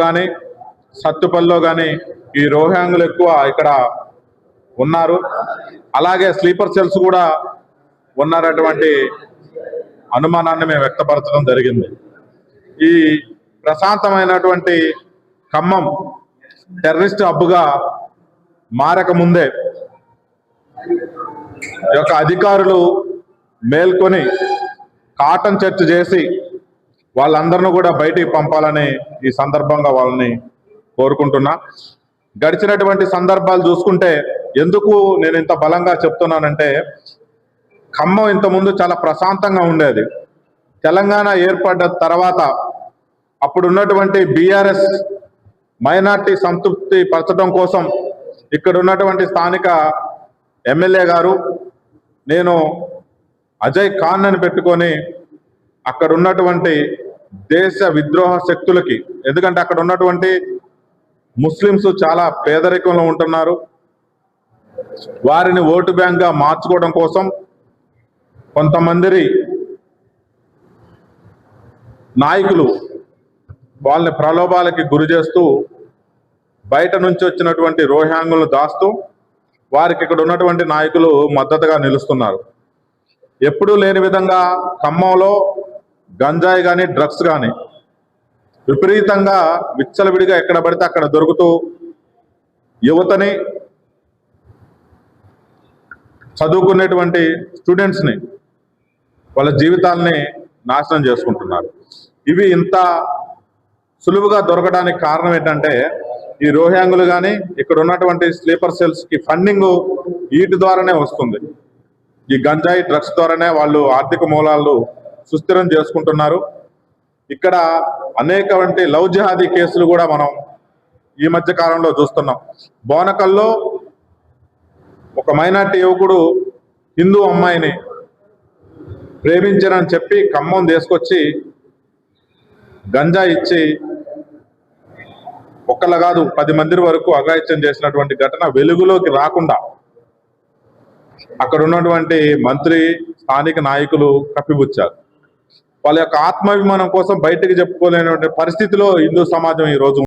కానీ సత్తుపల్లిలో కానీ ఈ రోహ్యాంగులు ఎక్కువ ఇక్కడ ఉన్నారు. అలాగే స్లీపర్ సెల్స్ కూడా ఉన్నారటువంటి అనుమానాన్ని మేము వ్యక్తపరచడం జరిగింది. ఈ ప్రశాంతమైనటువంటి ఖమ్మం టెర్రరిస్ట్ హబ్గా మారకముందే ఈ యొక్క అధికారులు మేల్కొని కాటన్ చర్చ్ చేసి వాళ్ళందరిని కూడా బయటికి పంపాలని ఈ సందర్భంగా వాళ్ళని కోరుకుంటున్నా. గడిచినటువంటి సందర్భాలు చూసుకుంటే ఎందుకు నేను ఇంత బలంగా చెప్తున్నానంటే ఖమ్మం ఇంతకుముందు చాలా ప్రశాంతంగా ఉండేది. తెలంగాణ ఏర్పడ్డ తర్వాత అప్పుడు ఉన్నటువంటి బీఆర్ఎస్ మైనార్టీ సంతృప్తి పరచడం కోసం ఇక్కడ ఉన్నటువంటి స్థానిక ఎమ్మెల్యే గారు నేను అజయ్ ఖాన్ అని పెట్టుకొని అక్కడ ఉన్నటువంటి దేశ విద్రోహ శక్తులకి ఎందుకంటే అక్కడ ఉన్నటువంటి ముస్లిమ్స్ చాలా పేదరికంలో ఉంటున్నారు. వారిని ఓటు బ్యాంక్గా మార్చుకోవడం కోసం కొంతమంది నాయకులు వాళ్ళని ప్రలోభాలకి గురి చేస్తూ బయట నుంచి వచ్చినటువంటి రోహ్యాంగులను దాస్తూ వారికి ఇక్కడ ఉన్నటువంటి నాయకులు మద్దతుగా నిలుస్తున్నారు. ఎప్పుడూ లేని విధంగా ఖమ్మంలో గంజాయి కానీ డ్రగ్స్ కానీ విపరీతంగా విచ్చలవిడిగా ఎక్కడ పడితే అక్కడ దొరుకుతూ యువతని చదువుకునేటువంటి స్టూడెంట్స్ని వాళ్ళ జీవితాల్ని నాశనం చేసుకుంటున్నారు. ఇవి ఇంత సులువుగా దొరకడానికి కారణం ఏంటంటే ఈ రోహ్యాంగులు కానీ ఇక్కడ ఉన్నటువంటి స్లీపర్ సెల్స్కి ఫండింగ్ వీటి ద్వారానే వస్తుంది. ఈ గంజాయి డ్రగ్స్ ద్వారానే వాళ్ళు ఆర్థిక మూలాలు సుస్థిరం చేసుకుంటున్నారు. ఇక్కడ అనేకవంటి లవ్ జిహాదీ కేసులు కూడా మనం ఈ మధ్య కాలంలో చూస్తున్నాం. బోనకల్లో ఒక మైనార్టీ యువకుడు హిందూ అమ్మాయిని ప్రేమించారని చెప్పి ఖమ్మం తీసుకొచ్చి గంజా ఇచ్చి ఒక్కళ్ళ కాదు పది మంది వరకు అఘాయిత్యం చేసినటువంటి ఘటన వెలుగులోకి రాకుండా అక్కడ ఉన్నటువంటి మంత్రి స్థానిక నాయకులు కప్పిపుచ్చారు. వాళ్ళ యొక్క ఆత్మాభిమానం కోసం బయటకు చెప్పుకోలేనటువంటి పరిస్థితిలో హిందూ సమాజం ఈ రోజు